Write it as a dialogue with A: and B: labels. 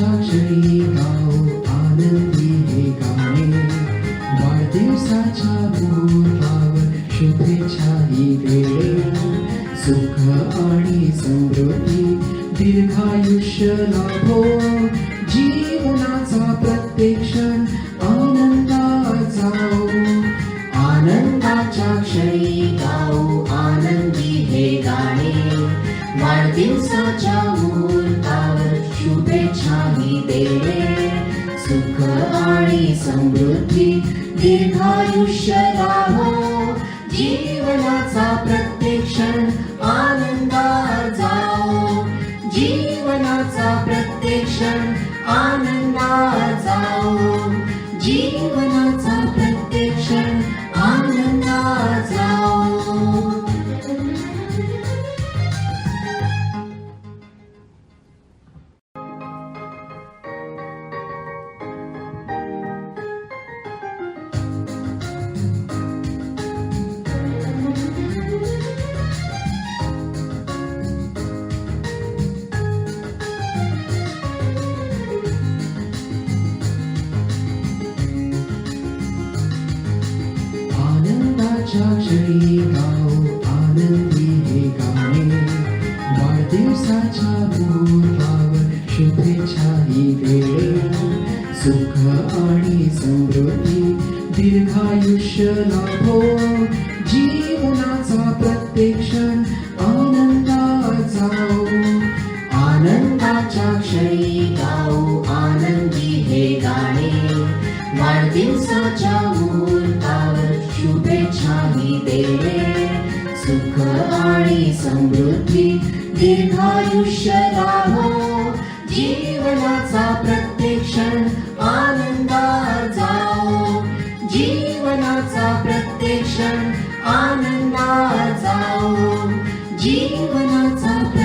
A: क्षणी गाऊ आनंदी हे गाणे वाढदिवसाच्या मुहूर्तावर शुभेच्छा ही वेळे सुख आणि समृद्धी दीर्घायुष्य लाभो जीवनाचा प्रत्येक क्षण आनंदाचा आनंदाच्या क्षणी गाऊ आनंदी हे गाणे. वाढदिवसाच्या मुहूर्तावर शुभेच्छा ही देणे सुख आणि समृद्धी दीर्घायुष्य लाभो. जीवनाचा प्रत्येक क्षण आनंदाच्या क्षणी गाऊ आनंदी हे गाणे. वाढदिवसाच्या मुहूर्तावर शुभेच्छा ही वेळे सुख आणि समृद्धी दीर्घायुष्य लाभो जीवनाचा प्रत्येक क्षण आनंदाचा आनंदाच्या क्षणी गाऊ आनंदी हे गाणे वाढदिवसाच्या शुभेच्छा ही देणे सुख आणि समृद्धी दीर्घायुष्य लाभो जीवनाचा प्रत्येक क्षण आनंदात जाओ. जीवनाचा प्रत्येक क्षण आनंदात जाओ. जीवनाचा